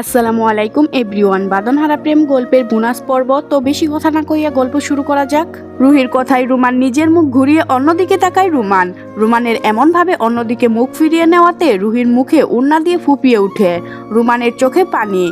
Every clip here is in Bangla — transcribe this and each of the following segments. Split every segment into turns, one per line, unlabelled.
আসসালামু আলাইকুম এভরিওয়ান। বাদনহারা প্রেম গল্পের বোনাস পর্ব। তো বেশি কথা না কইয়া গল্প শুরু করা যাক। রুহির কথায় রুমান নিজের মুখ ঘুরিয়ে অন্যদিকে তাকায় রুমান। রুমানের এমনভাবে অন্যদিকে মুখ ফিরিয়ে নেওয়াতে রুহির মুখে উন্না দিয়ে ফুপিয়ে উঠে। রুমানের চোখে পানি।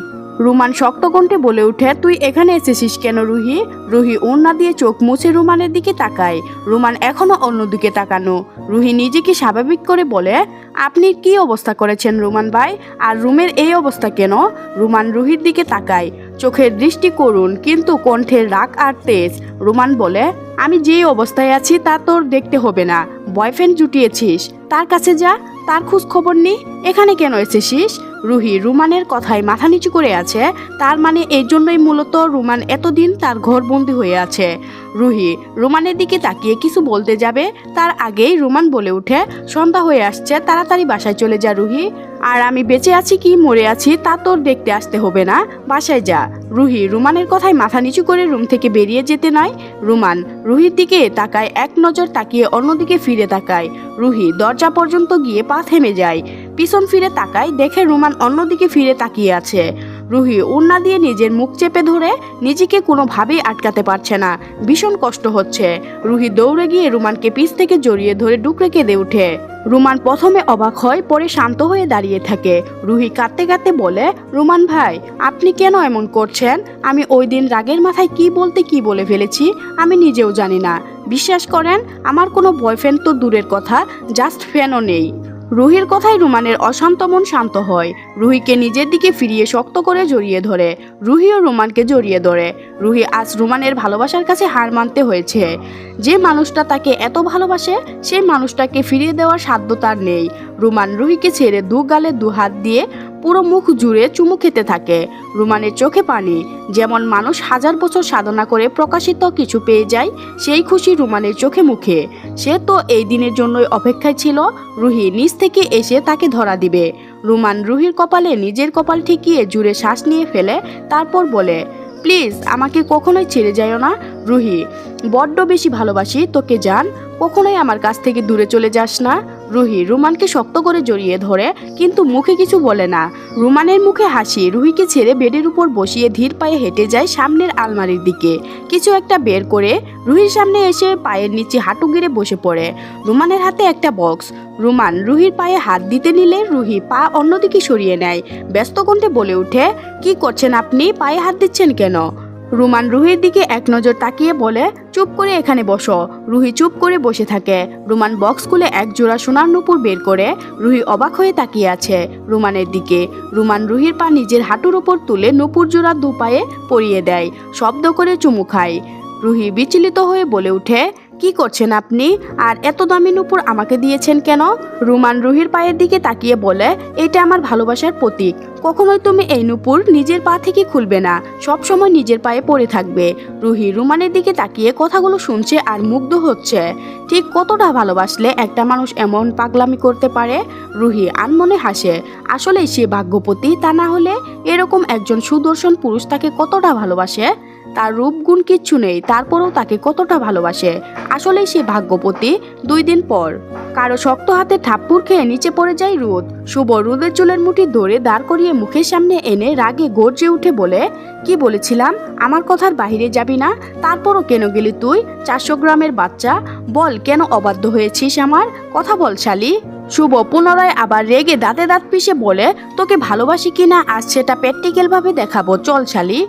রুমান শক্ত কণ্ঠে বলে উঠে তুই এখানে এসেছিস কেন রুহি? রুহি ওড়না দিয়ে চোখ মুছে রুমানের দিকে তাকায়। রুমান এখনও অন্যদিকে তাকানো। রুহি নিজেকে স্বাভাবিক করে বলে, আপনি কি অবস্থা করেছেন রুমান ভাই? আর রুমের এই অবস্থা কেন? রুমান রুহির দিকে তাকায়। চোখের দৃষ্টি করুন, কিন্তু কণ্ঠের রাগ আর তেজ। রুমান বলে, আমি যে অবস্থায় আছি তা তোর দেখতে হবে না। বয়ফ্রেন্ড জুটিয়েছিস। তার কাছে যা, তার খোঁজ খবর নেই এখানে কেন এসেছিস? রুহি রুমানের কথায় মাথা নিচু করে আছে, তার মানে এই জন্যই মূলত রুমান এতদিন তার ঘর ঘরবন্দি হয়ে আছে। রুহি রুমানের দিকে তাকিয়ে কিছু বলতে যাবে, তার আগেই রুমান বলে উঠে, সন্ধ্যা হয়ে আসছে, তাড়াতাড়ি বাসায় চলে যা রুহি। আর আমি বেঁচে আছি কি মরে আছি, তা তোর দেখতে আসতে হবে না। বাসায় যা। রুহি, রুমানের কথায় মাথা নিচু করে রুম থেকে বেরিয়ে যেতে নয়। রুমান, রুহির দিকে তাকায়, এক নজর তাকিয়ে অন্যদিকে ফিরে তাকায়। রুহি, দরজা পর্যন্ত গিয়ে পা থেমে যায়। পিছন ফিরে তাকায়, দেখে রুমান অন্যদিকে ফিরে তাকিয়ে আছে। রুহি ওড়না দিয়ে নিজের মুখ চেপে ধরে নিজেকে কোনোভাবেই আটকাতে পারছে না। ভীষণ কষ্ট হচ্ছে। রুহি দৌড়ে গিয়ে রুমানকে পিছ থেকে জড়িয়ে ধরে ডুকরে কেঁদে ওঠে। রুমান প্রথমে অবাক হয়, পরে শান্ত হয়ে দাঁড়িয়ে থাকে। রুহি কাঁদতে কাঁদতে বলে, রুমান ভাই, আপনি কেন এমন করছেন? আমি ওই দিন রাগের মাথায় কি বলতে কি বলে ফেলেছি, আমি নিজেও জানি না। বিশ্বাস করেন, আমার কোনো বয়ফ্রেন্ড তো দূরের কথা জাস্ট ফ্যানও নেই। রুহির কথায় রুমানের অশান্ত মন শান্ত হয়। রুহিকে নিজের দিকে ফিরিয়ে শক্ত করে জড়িয়ে ধরে। রুহিও রুমানকে জড়িয়ে ধরে। রুহি আজ রুমানের ভালোবাসার কাছে হার মানতে হয়েছে। যে মানুষটা তাকে এত ভালোবাসে, সেই মানুষটাকে ফিরিয়ে দেওয়ার সাধ্য তার নেই। রুমান রুহিকে ছেড়ে দু গালে দু হাত দিয়ে পুরো মুখ জুড়ে চুমু খেতে থাকে। রুমানের চোখে পানি। যেমন মানুষ হাজার বছর সাধনা করে প্রকাশিত কিছু পেয়ে যায়, সেই খুশি রুমানের চোখে মুখে। সে তো এই দিনের জন্যই অপেক্ষায় ছিল, রুহি নিচ থেকে এসে তাকে ধরা দিবে। রুমান রুহির কপালে নিজের কপাল ঠেকিয়ে জুড়ে শ্বাস নিয়ে ফেলে, তারপর বলে, প্লিজ, আমাকে কখনোই ছেড়ে যাইও না। রুহি, বড্ড বেশি ভালোবাসি, তোকে জান, কখনোই আমার কাছ থেকে দূরে চলে যাস না। রুহি, রুমানকে শক্ত করে জড়িয়ে ধরে, কিন্তু মুখে কিছু বলে না। রুমানের মুখে হাসি, রুহিকে ছেড়ে বেডের উপর বসিয়ে ধীর পায়ে হেঁটে যায় সামনের আলমারির দিকে। কিছু একটা বের করে রুহির সামনে এসে পায়ের নিচে হাঁটু গিরে বসে পড়ে। রুমানের হাতে একটা বক্স। রুমান, রুহির পায়ে হাত দিতে নিলে রুহি পা অন্যদিকে সরিয়ে নেয়। ব্যস্ত কণ্ঠে বলে ওঠে, কি করছেন আপনি? পায়ে হাত দিচ্ছেন কেন? রুমান রুহির দিকে এক নজর তাকিয়ে বলে, চুপ করে এখানে বসো। রুহি চুপ করে বসে থাকে। রুমান বক্স খুলে এক জোড়া সোনার নুপুর বের করে রুহি অবাক হয়ে তাকিয়ে আছে রুমানের দিকে। রুমান রুহির পা নিজের হাঁটুর ওপর তুলে নুপুর জোড়া দু পায়ে পরিয়ে দেয়, শব্দ করে চুমু খায়। রুহি বিচলিত হয়ে বলে ওঠে কি করছেন আপনি? আর এত দামি নুপুর আমাকে দিয়েছেন কেন? রুমান রুহির পায়ের দিকে তাকিয়ে বলে, এটা আমার ভালোবাসার প্রতীক। কখনোই তুমি এই নুপুর নিজের পা থেকে খুলবে না। সব সময় নিজের পায়ে পড়ে থাকবে। রুহি রুমানের দিকে তাকিয়ে কথাগুলো শুনছে আর মুগ্ধ হচ্ছে। ঠিক কতটা ভালোবাসলে একটা মানুষ এমন পাগলামি করতে পারে? রুহি আনমনে হাসে। আসলেই সে ভাগ্যপতি, তা না হলে এরকম একজন সুদর্শন পুরুষ তাকে কতটা ভালোবাসে? তার রূপগুণ কিচ্ছু নেই, তারপরেও তাকে কতটা ভালোবাসে? আসলেই সে ভাগ্যপতি। দুই দিন পর। কারও শক্ত হাতে ঠাপ্পুর খেয়ে নিচে পড়ে যায় রোদ। শুভ রোদের চুলের মুঠি ধরে দাঁড় করিয়ে মুখের সামনে এনে রাগে গর্জে উঠে বলে, কি বলেছিলাম? আমার কথার বাহিরে যাবি না? তারপরও কেন গেলি তুই? চারশো গ্রামের বাচ্চা। বল, কেন অবাধ্য হয়েছিস আমার? কথা বল, শালি। শুভ পুনরায় আবার রেগে দাঁতে দাঁত পিষে বলে, তোকে ভালোবাসি কিনা আজ সেটা প্র্যাকটিক্যালভাবে দেখাবো। চল, শালি।